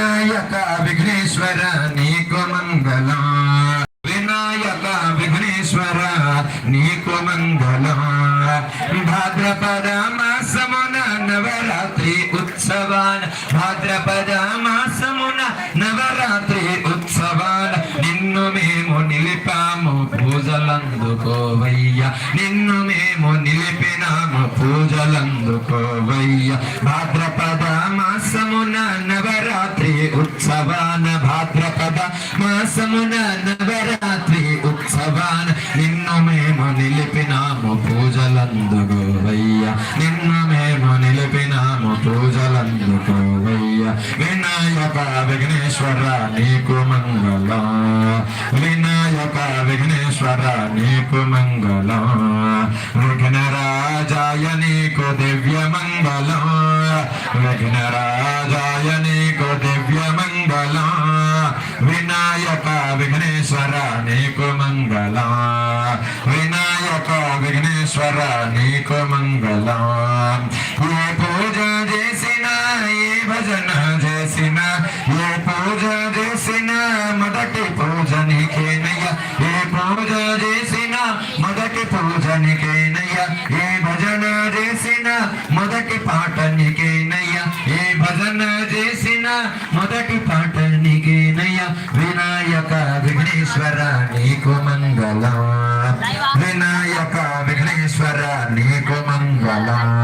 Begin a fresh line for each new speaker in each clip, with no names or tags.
వినాయక విఘ్నేశ్వర నీకు మంగళం. వినాయక విఘ్నేశ్వర నీకు మంగళం. భాద్రపద మాసమున నవరాత్రి ఉత్సవాన్. భాద్రపద నవరాత్రి ఉత్సవాన భాద్రపద మాసమున నవరాత్రి ఉత్సవాన నిన్ను మేము నిలిపినాము పూజలందుకోవయ్య నిన్ను మేము నిలిపినాము పూజలందుకోవయ్య వినాయక విఘ్నేశ్వర నీకు మంగళం వినాయక విఘ్నేశ్వర నీకు మంగళం విఘ్నరాజాయ నీకు దివ్య మంగళం విఘ్నరాజాయ వినాయక విఘ్నేశ్వర నీకు మంగళం వినాయక విఘ్నేశ్వర నీకు మంగళం ఏ పూజ చేసినా ఏ భజన చేసినా ఏ పూజ చేసినా మొదటి పూజ నీకేనయ్య ఏ పూజ చేసినా మొదటి పూజ నీకేనయ్య ఏ భజన చేసినా మొదటి పాట నీకేనయ్య ఏ భజన చేసినా మొదటి పాట నీకేనయ్య వినాయక విఘ్నేశ్వర నీకు మంగళం. వినాయక విఘ్నేశ్వర నీకు మంగళం.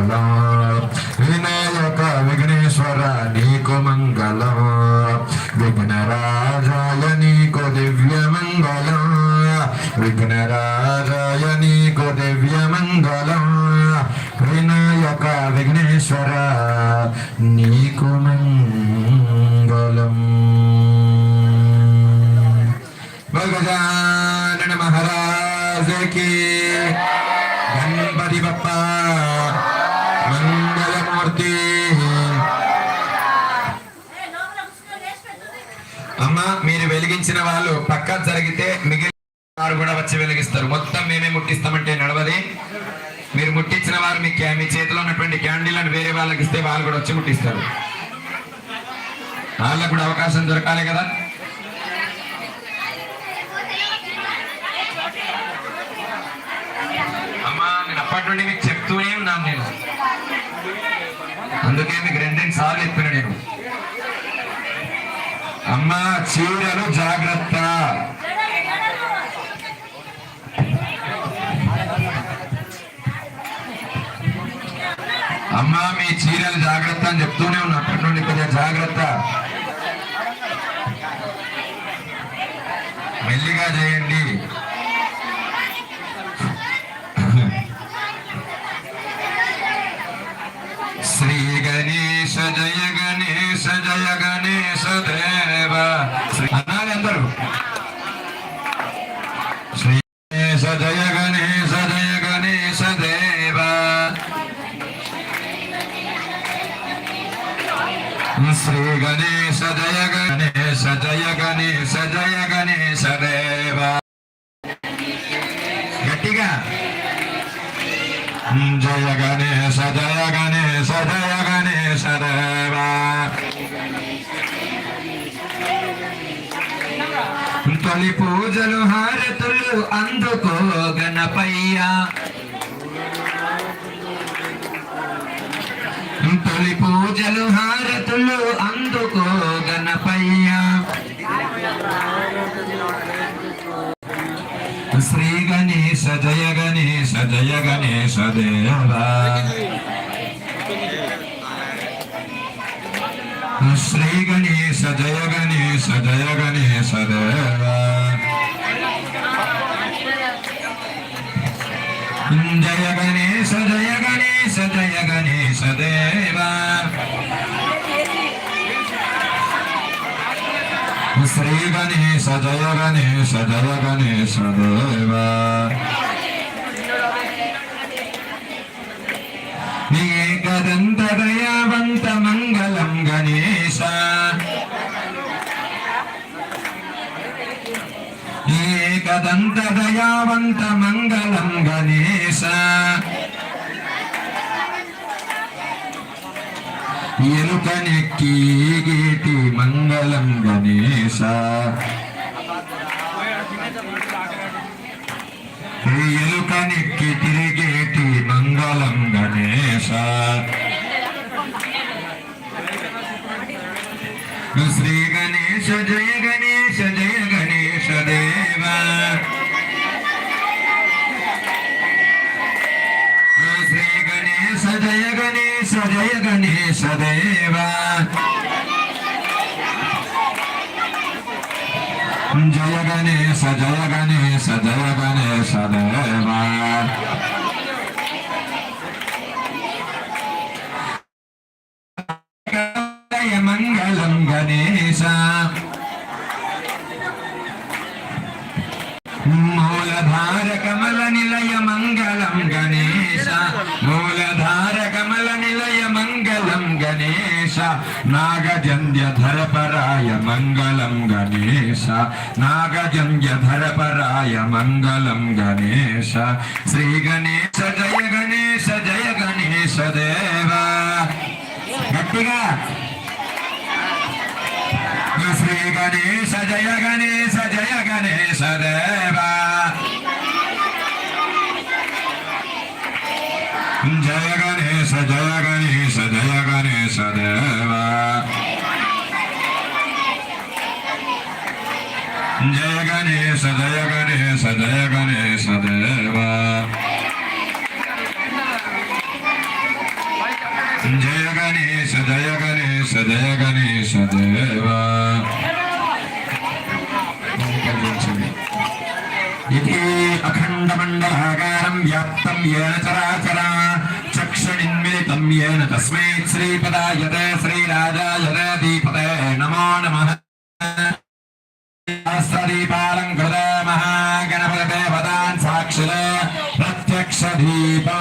మంగళం. వినాయక విఘ్నేశ్వర నీకు మంగళం. విఘ్నరాజాయ నీకు దివ్య మంగళం. విఘ్నరాజాయ నీకు దివ్య మంగళం. వినాయక విఘ్నేశ్వర నీకు మంగళం. భగజానన మహారాజకి గణపతి బప్పా. మీరు వెలిగించిన వాళ్ళు పక్క జరిగితే మిగిలిన వారు కూడా వచ్చి వెలిగిస్తారు. మొత్తం మేమే ముట్టిస్తామంటే నడవది. మీరు ముట్టించిన వారు మీ మీ చేతిలో ఉన్నటువంటి క్యాండిల్ని వేరే వాళ్ళకి ఇస్తే వాళ్ళు కూడా వచ్చి ముట్టిస్తారు. వాళ్ళకు కూడా అవకాశం దొరకాలి కదా. అమ్మా నేను అప్పటి నుండి మీకు చెప్తూనే ఉన్నాను నేను. అందుకే మీకు రెండు రెండు సార్లు చెప్పిన నేను. అమ్మ చీరలు జాగ్రత్త. అమ్మా మీ చీరలు జాగ్రత్త అని చెప్తూనే ఉన్నా. అప్పటి నుండి కొంచెం జాగ్రత్త. మెల్లిగా చేయండి. శ్రీ గణేశ జయ గణేశ జయ గణేశ దేవ శ్రీ అనాలి అందరూ శ్రీ జయ గణేశ జయ గణేశ దేవ. శ్రీ గణేశ జయ గణేశ జయ గణేశ జయ గణేశ దేవ. గట్టిగా. జయ గణేశ జయ గణేశ జయ గణేశ దేవ. తొలి పూజలు హారతులు అందుకో గణపయ్య. తొలి పూజలు హారతులు అందుకో గణపయ్య. శ్రీ గణేశ జయ గణేశ జయ గణేశ దేవ. శ్రీ గణేశ జయ గణేశ జయ గణేశ దేవ. జయ గణేశ జయ గణేశ జయ గణేశ దేవా శ్రీ గణేశ జయ గణేశ జయ గణేశ దేవ ఏకదంత దయావంత మంగళం గణేశ ఏకదంత దయావంత మంగళం గణేశ ఎలుకనెక్కి గేటి మంగళం గణేశ ఎలుకనెక్కి తిరిగేటి మంగళం గణేశ శ్రీ గణేశ జయ గణేశ దేవ జయ గణేశ జయ గణేశ జయ గణేశ దేవ జయ మంగళం గణేశ మూలధార కమల నిలయ మంగళం గణేశ నాగజంధ్యధరపరాయ మంగళం గణేశ నాగజంధ్యధరపరాయ మంగళం గణేశ. మంగళం గణేశ శ్రీ గణేశ జయ గణేశ జయ గణేశ దేవ. గట్టిగా. శ్రీ గణేశ జయ గణేశ జయ గణేశ దేవ జయ గణేశ జయ గణేశ జయ గణేశ దేవ జయ గణేశ జయ గణేశ జయ గణేశ దేవ. జయ గణేశ జయ గణేశ జయ గణేశ దేవ. ఇది అఖండమండలాకారం వ్యాప్తం ఏన చరాచరా. చక్షునిన్మిలితం ఏన తస్మై శ్రీపదాయతే శ్రీరాజాయతే దీపతే నమో నమః. దీపాలం కృత మహాగణపతి పదాన్ సాక్షిలో ప్రత్యక్ష దీపా